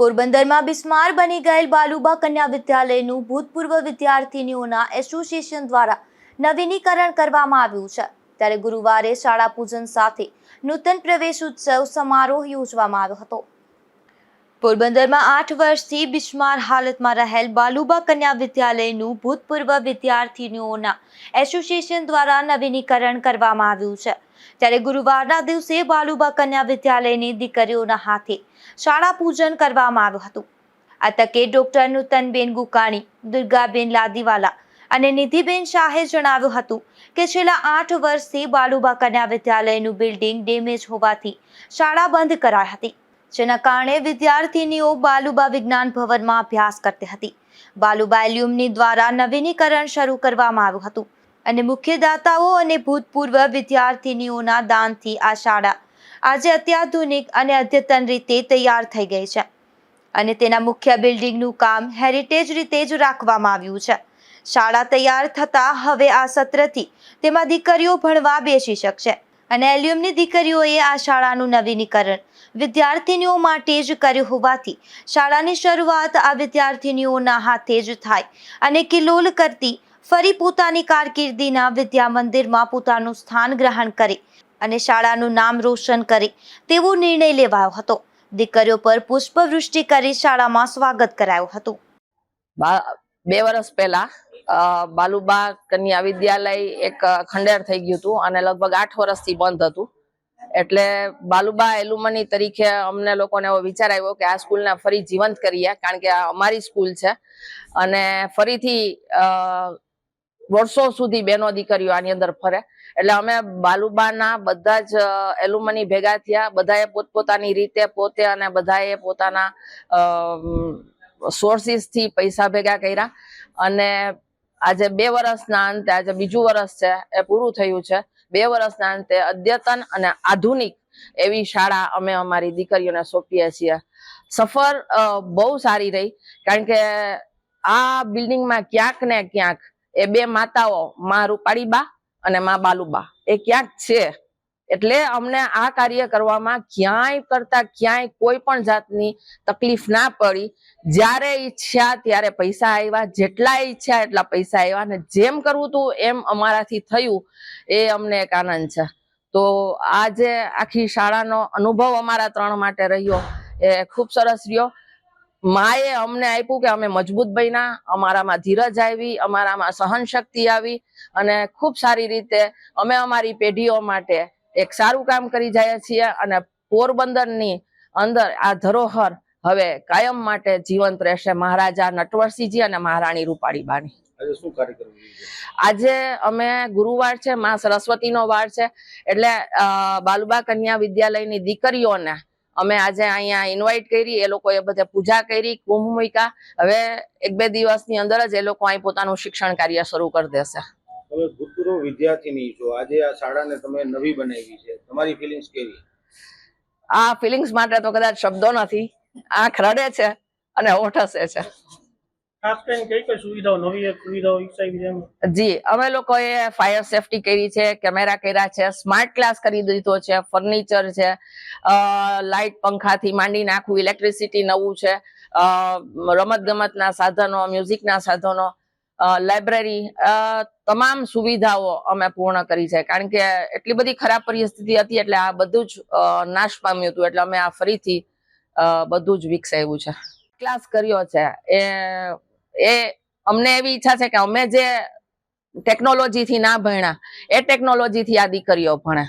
પોરબંદરમાં બિસ્માર બની ગયેલ બાલુબા કન્યા વિદ્યાલયનું ભૂતપૂર્વ વિદ્યાર્થીનીઓના એસોસિએશન દ્વારા નવીનીકરણ કરવામાં આવ્યું છે. ત્યારે ગુરુવારે શાળા પૂજન સાથે નૂતન પ્રવેશ ઉત્સવ સમારોહ યોજવામાં આવ્યો હતો. પોરબંદરમાં આઠ વર્ષથી બિસ્માર હાલતમાં રહેલ બાલુબા કન્યા વિદ્યાલયનું ભૂતપૂર્વ વિદ્યાર્થીનીઓના એસોસિએશન દ્વારા નવીનીકરણ કરવામાં આવ્યું છે. ત્યારે ગુરુવારના દિવસે બાલુબા કન્યા વિદ્યાલયની દીકરીઓના હાથે શાળા પૂજન કરવામાં આવ્યું હતું. આ તકે ડોક્ટર નૂતનબેન ગુકાણી, દુર્ગાબેન લાદીવાલા અને નિધિબેન શાહે જણાવ્યું હતું કે છેલ્લા આઠ વર્ષથી બાલુબા કન્યા વિદ્યાલયનું બિલ્ડિંગ ડેમેજ હોવાથી શાળા બંધ કરાઈ હતી. જેના કારણે વિદ્યાર્થીનીઓ બાલુબા વિજ્ઞાન ભવનમાં અભ્યાસ કરતી હતી. બાલુબા એલ્યુમની દ્વારા નવીનીકરણ શરૂ કરવામાં આવ્યું હતું અને મુખ્ય દાતાઓ અને ભૂતપૂર્વ વિદ્યાર્થીનીઓના દાનથી આ શાળા આજે અત્યાધુનિક અને અદ્યતન રીતે તૈયાર થઈ ગઈ છે. અને તેના મુખ્ય બિલ્ડિંગનું કામ હેરિટેજ રીતે જ રાખવામાં આવ્યું છે. શાળા તૈયાર થતાં હવે આ સત્રથી તેમાં દીકરીઓ ભણવા બેસી શકશે અને એલ્યુમની દીકરીઓએ આ શાળાનું નવીનીકરણ વિદ્યાર્થીનીઓ માટે જ કર્યું હોવાથી શાળાની શરૂઆત આ વિદ્યાર્થીનીઓના હાથે જ થાય અને કિલોલ કરતી ફરી પોતાની કારકિર્દીના વિદ્યા મંદિરમાં પોતાનું સ્થાન ગ્રહણ કરે અને શાળાનું નામ રોશન કરે તેવો નિર્ણય લેવાયો હતો. દીકરીઓ પર પુષ્પવૃષ્ટિ કરી શાળામાં સ્વાગત કરાયું હતું. બે વર્ષ પહેલા બાલુબા કન્યા વિદ્યાલય એક ખંડેર થઈ ગયું હતું અને લગભગ આઠ વર્ષથી બંધ હતું. એટલે બાલુબા એલુમની તરીકે અમને લોકોને એવો વિચાર આવ્યો કે આ સ્કૂલને ફરી જીવંત કરીએ, કારણ કે આ અમારી સ્કૂલ છે. અને ફરીથી વર્ષો સુધી બેનો દીકરીઓ આની અંદર ફરે. એટલે અમે બાલુબાના બધા જ એલુમની ભેગા થયા. બધાએ પોતપોતાની રીતે પોતે અને બધાએ પોતાના સોર્સીસથી પૈસા ભેગા કર્યા. અને આજે બે વર્ષના અંતે, આજે બીજું વર્ષ છે, એ પૂરું થયું છે. બે વર્ષના અંતે અદ્યતન અને આધુનિક એવી શાળા અમે અમારી દીકરીઓને સોંપીએ છીએ. સફર બહુ સારી રહી, કારણ કે આ બિલ્ડિંગમાં ક્યાંક ને ક્યાંક એ બે માતાઓ, માં રૂપાળીબા અને માં બાલુબા. એ ક્યાંક છે. એટલે અમને આ કાર્ય કરવામાં ક્યાંય કરતા ક્યાંય કોઈ પણ જાતની તકલીફ ના પડી. જ્યારે ઈચ્છા ત્યારે પૈસા આવ્યા જેટલા ઈચ્છા એટલા પૈસા આવ્યા અને જેમ કરવું હતું એમ અમારાથી થયું એ અમને એક આનંદ છે. તો આ જે આખી શાળાનો અનુભવ અમારા ત્રણ માટે રહ્યો. એ ખૂબ સરસ રહ્યો. માએ અમને આપ્યું કે અમે મજબૂત બન્યા, અમારામાં ધીરજ આવી, અમારામાં સહન શક્તિ આવી અને ખૂબ સારી રીતે અમે અમારી પેઢીઓ માટે એક સારું કામ કરી જાય છીએ અને પોરબંદરની અંદર આ ધરોહર હવે કાયમ માટે જીવંત રહેશે. મહારાજા નટવરસિંહજી અને મહારાણી રૂપાળીબાની આજે અમે ગુરુવાર છે માં સરસ્વતીનો વાર છે. એટલે બાલુબા કન્યા વિદ્યાલયની દીકરીઓને અમે આજે અહીંયા ઇન્વાઇટ કરી એ લોકોએ બધે પૂજા કરી કુંભ મૂક્યા. હવે એક બે દિવસની અંદર જ એ લોકો અહીં પોતાનું શિક્ષણ કાર્ય શરૂ કરી દેશે. તમે ભૂતપૂર્વ વિદ્યાર્થીની છો. આજે આ શાળાને તમે નવી બનાવી છે. તમારી ફિલિંગ્સ કેવી? આ ફિલિંગ્સ માટે તો કદાચ શબ્દો નથી. આંખ રડે છે અને ઓઠસે છે. ખાસ કરીને કઈ કઈ સુવિધાઓ નવી સુવિધાઓ વિકસાવી છે જી અમે લોકોએ ફાયર સેફટી કરી છે કેમેરા કર્યા છે સ્માર્ટ ક્લાસ કરી દીધો છે ફર્નિચર છે લાઇટ પંખાથી માંડીને આખું ઇલેક્ટ્રિસિટી નવું છે રમત ગમતના સાધનો મ્યુઝિકના સાધનો લાઇબ્રેરી તમામ સુવિધાઓ અમે પૂર્ણ કરી છે. કારણ કે એટલી બધી ખરાબ પરિસ્થિતિ હતી એટલે આ બધું જ નાશ પામ્યું હતું. એટલે અમે આ ફરીથી બધું જ વિકસાવ્યું છે. ક્લાસ કર્યો છે. એ એ અમને એવી ઈચ્છા છે કે અમે જે ટેકનોલોજીથી ના ભણ્યા, એ ટેકનોલોજીથી આ દીકરીઓ ભણે.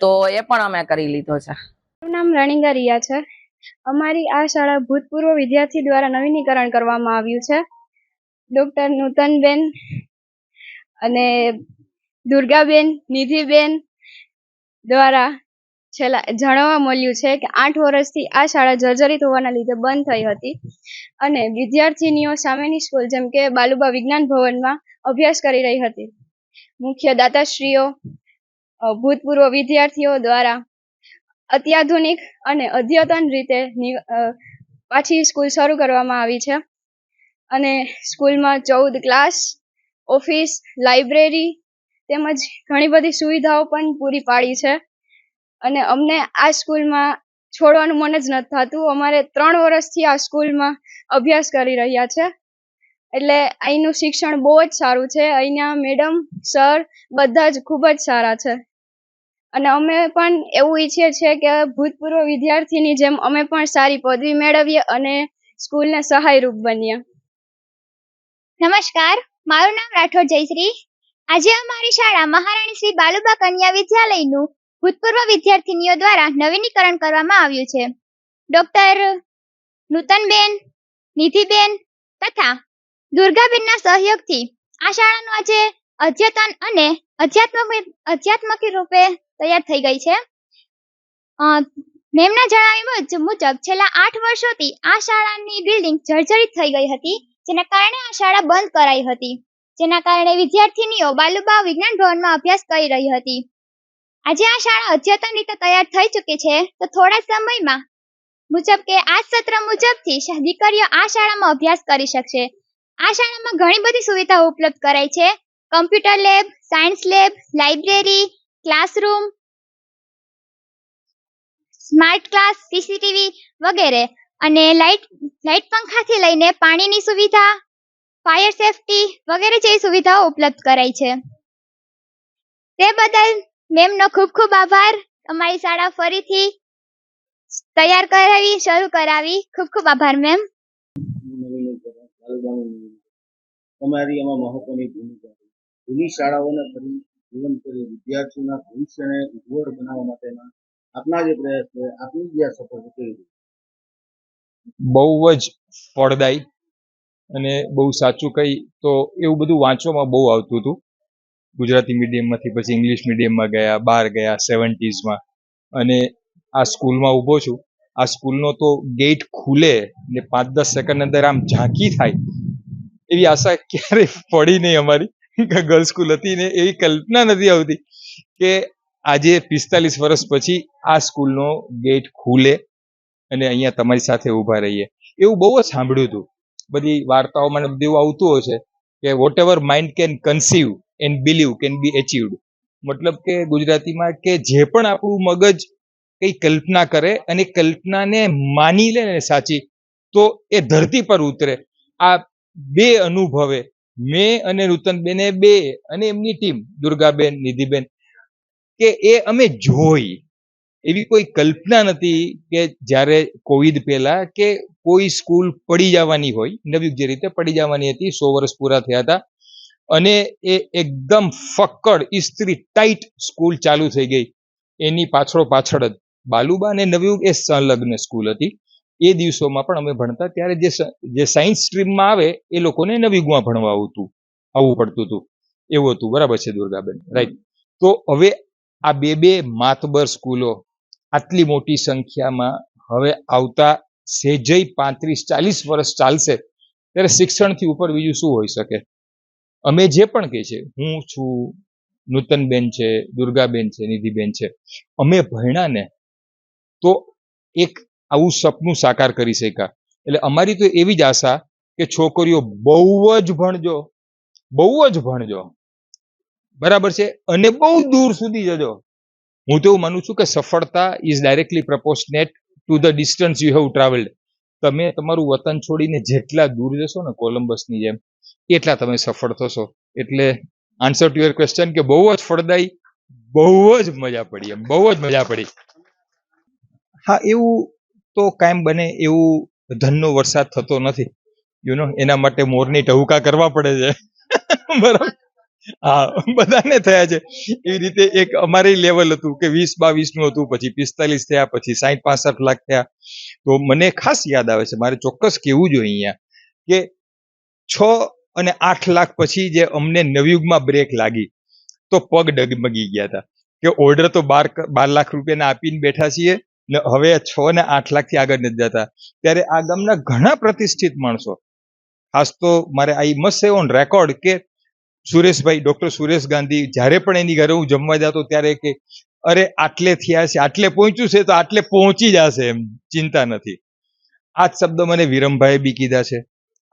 તો એ પણ અમે કરી લીધો છે. મારું નામ રણિંગા રિયા છે. અમારી આ શાળા ભૂતપૂર્વ વિદ્યાર્થી દ્વારા નવીનીકરણ કરવામાં આવ્યું છે. ડૉક્ટર નૂતનબેન અને દુર્ગાબેન, નિધિબેન દ્વારા છેલ્લા, જાણવા મળ્યું છે કે આઠ વર્ષથી આ શાળા જર્જરિત હોવાના લીધે બંધ થઈ હતી અને વિદ્યાર્થીનીઓ સામેની સ્કૂલ, જેમ કે બાલુબા વિજ્ઞાન ભવનમાં અભ્યાસ કરી રહી હતી. મુખ્ય દાતાશ્રીઓ ભૂતપૂર્વ વિદ્યાર્થીઓ દ્વારા અત્યાધુનિક અને અદ્યતન રીતે પાછી સ્કૂલ શરૂ કરવામાં આવી છે. અને સ્કૂલમાં ચૌદ ક્લાસ, ઓફિસ, લાઇબ્રેરી તેમજ ઘણી બધી સુવિધાઓ પણ પૂરી પાડી છે. અને અમને આ સ્કૂલમાં છોડવાનું મન જ નથી થતું. અમારે ત્રણ વર્ષથી આ સ્કૂલમાં અભ્યાસ કરી રહ્યા છે. એટલે અહીંનું શિક્ષણ બહુ જ સારું છે. અહીંના મેડમ, સર બધા જ ખૂબ જ સારા છે. અને અમે પણ એવું ઈચ્છીએ છીએ કે ભૂતપૂર્વ વિદ્યાર્થીની જેમ અમે પણ સારી પદવી મેળવીએ અને સ્કૂલને સહાયરૂપ બનીએ. નમસ્કાર, મારું નામ રાઠોડ જયશ્રી. આજે અમારી શાળા મહારાણી શ્રી બાલુબા કન્યા વિદ્યાલયનું ભૂતપૂર્વ વિદ્યાર્થીનીઓ દ્વારા નવીનીકરણ કરવામાં આવ્યું છે. ડોક્ટર નૂતનબેન, નિધિબેન તથા દુર્ગાબેનના સહયોગથી આ શાળાનું આજે અદ્યતન અને અધ્યાત્મક અધ્યાત્મક રૂપે તૈયાર થઈ ગઈ છે. મેમના જણાવ્યા મુજબ, છેલ્લા આઠ વર્ષોથી આ શાળાની બિલ્ડિંગ જર્જરિત થઈ ગઈ હતી. જેના કારણે આ શાળા બંધ કરાઈ હતી. જેના કારણે વિદ્યાર્થીનીઓ બાલુબા વિજ્ઞાન ભવનમાં અભ્યાસ કરી રહી હતી. આજે આ શાળા અદ્યતન રીતે તૈયાર થઈ ચૂકી છે તો થોડા સમયમાં મુજબ કે આ સત્ર મુજબથી દીકરીઓ આ શાળામાં અભ્યાસ કરી શકશે. આ શાળામાં ઘણી બધી સુવિધાઓ ઉપલબ્ધ કરાઈ છે. Computer lab, science lab, library, classroom, smart class, CCTV વગેરે. અને લાઇટ લાઇટ પંખાથી લઈને પાણીની સુવિધા, ફાયર સેફટી વગેરે જેવી સુવિધાઓ ઉપલબ્ધ કરાઈ છે. તે બદલ મેમનો ખૂબ ખૂબ આભાર. અમારી શાળા ફરીથી તૈયાર કરાવી, શરૂ કરાવી. ખૂબ ખૂબ આભાર, મેમ. તમારી એમાં મહત્વની ભૂમિકા જૂની શાળાઓને ફરી જીવન કરી વિદ્યાર્થીઓના ભવિષ્યને ઉજ્જવળ બનાવવા માટેના આપના જે પ્રયાસ છે, આપની જે આ સફર છે કેવી? બહુ જ ફળદાયી અને બહુ સાચું કહી તો એવું બધું વાંચવામાં બહુ આવતું હતું. ગુજરાતી મીડિયમમાંથી પછી ઇંગ્લિશ મીડિયમમાં ગયા બહાર ગયા સેવન્ટીઝમાં અને આ સ્કૂલમાં ઊભો છું. આ સ્કૂલનો તો ગેટ ખુલે ને પાંચ દસ સેકન્ડ અંદર આમ ઝાંકી થાય એવી આશા ક્યારેય પડી નહીં અમારી ગર્લ્સ સ્કૂલ હતી ને એવી કલ્પના નથી આવતી કે આજે પિસ્તાલીસ વર્ષ પછી આ સ્કૂલનો ગેટ ખુલે. અને અહીંયા તમારી સાથે ઊભા રહીએ. એવું બહુ જ સાંભળ્યું હતું. બધી વાર્તાઓમાં બધું આવતું હોય છે કે whatever mind can conceive and believe can be achieved મતલબ કે ગુજરાતીમાં કે જે પણ આપણું મગજ કઈ કલ્પના કરે અને કલ્પનાને માની લે ને સાચી, તો એ ધરતી પર ઉતરે. આ બે અનુભવે, મેં અને નૂતનબેને બે અને એમની ટીમ, દુર્ગાબેન, નિધિબેન, કે એ અમે જોઈ. એવી કોઈ કલ્પના નથી કે જ્યારે કોવિડ પહેલા કે કોઈ સ્કૂલ પડી જવાની હોય નવી જે રીતે પડી જવાની હતી, સો વર્ષ પૂરા થયા હતા, અને એ એકદમ ફક્કડ, ઇસ્ત્રી ટાઈટ સ્કૂલ ચાલુ થઈ ગઈ. એની પાછળ પાછળ જ બાલુબા અને નવયુગ એ સંલગ્ન સ્કૂલ હતી. એ દિવસોમાં પણ અમે ભણતા, ત્યારે જે જે સાયન્સ સ્ટ્રીમમાં આવે, એ લોકોને નવયુગમાં ભણવા આવતું, આવવું પડતું હતું. એવું હતું. બરાબર છે, દુર્ગાબેન? રાઈટ. તો હવે આ બે બે માતબર સ્કૂલો આટલી મોટી સંખ્યામાં હવે આવતા સેજય પાંત્રીસ ચાલીસ વર્ષ ચાલશે, ત્યારે શિક્ષણથી ઉપર બીજું શું હોઈ શકે? અમે જે પણ કહે છે, હું છું, નૂતનબેન છે, દુર્ગાબેન છે, નિધિબેન છે, અમે ભણ્યા ને તો એક આવું સપનું સાકાર કરી શક્યા. એટલે અમારી તો એવી જ આશા કે છોકરીઓ બહુ જ ભણજો, બહુ જ ભણજો. બરાબર છે? અને બહુ દૂર સુધી જજો. હું તો એવું માનું છું કે સફળતા is directly proportionate to the distance you have travelled તમે તમારું વતન છોડીને જેટલા દૂર જશો ને કોલંબસની જેમ, એટલા તમે સફળ થશો. એટલે આન્સર ટુ યોર ક્વેશ્ચન કે બહુ જ ફળદાયી, બહુ જ મજા પડી એમ, બહુ જ મજા પડી. હા, એવું તો કાયમ બને એવું ધનનો વરસાદ થતો નથી. યુ નો એના માટે મોરની ટહુકા કરવા પડે છે. બરાબર? હા, બધાને થયા છે. એવી રીતે એક અમારી લેવલ હતું કે વીસ બાવીસનું હતું, પછી પિસ્તાલીસ થયા, પછી સાહીઠ પાસઠ લાખ થયા. તો મને ખાસ યાદ આવે છે, મારે ચોક્કસ કેવું જોઈએ અહીંયા કે છ અને આઠ લાખ પછી જે અમને નવયુગમાં બ્રેક લાગી, તો પગ ડગમગી ગયા હતા. કે ઓર્ડર તો બાર બાર લાખ રૂપિયાના આપીને બેઠા છીએ, ને હવે છ ને આઠ લાખથી આગળ નથી જતા. ત્યારે આ ગામના ઘણા પ્રતિષ્ઠિત માણસો, ખાસ તો મારે I must say on record કે સુરેશભાઈ ડૉક્ટર સુરેશ ગાંધી, જ્યારે પણ એની ઘરે હું જમવા જતો ત્યારે કે, અરે, આટલે થયા છે, આટલે પહોંચ્યું છે, તો આટલે પહોંચી જશે એમ, ચિંતા નથી. આ જ શબ્દ મને વિરમભાઈએ બી કીધા છે.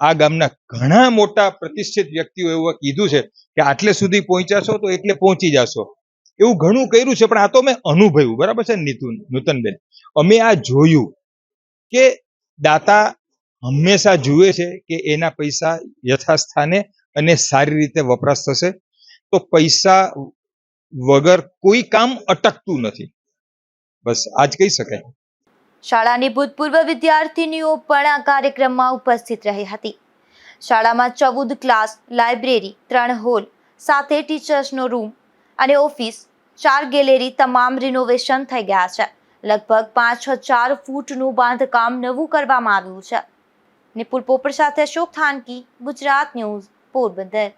આ ગામના ઘણા મોટા પ્રતિષ્ઠિત વ્યક્તિઓ એવું કીધું છે કે, આટલે સુધી પહોંચ્યાશો તો એટલે પહોંચી જશો. એવું ઘણું કર્યું છે, પણ આ તો મેં અનુભવ્યું, બરાબર છે નીતુન, નૂતનબેન? અમે આ જોયું કે દાતા હંમેશા જુએ છે કે એના પૈસા યથાસ્થાને અને સારી રીતે વપરાશ થશે, તો પૈસા વગર કોઈ કામ અટકતું નથી. બસ, આજ કહી શકાય. શાળાની ભૂતપૂર્વ વિદ્યાર્થીનીઓ પણ આ કાર્યક્રમમાં ઉપસ્થિત રહી હતી. શાળામાં ચૌદ ક્લાસ, લાઇબ્રેરી, ત્રણ હોલ, સાથે ટીચર્સનો રૂમ અને ઓફિસ, ચાર ગેલેરી તમામ રિનોવેશન થઈ ગયા છે. લગભગ પાંચ હજાર ફૂટનું બાંધકામ નવું કરવામાં આવ્યું છે. નિપુલ પોપર સાથે અશોક થાનકી, ગુજરાત ન્યૂઝ. પોરબંદર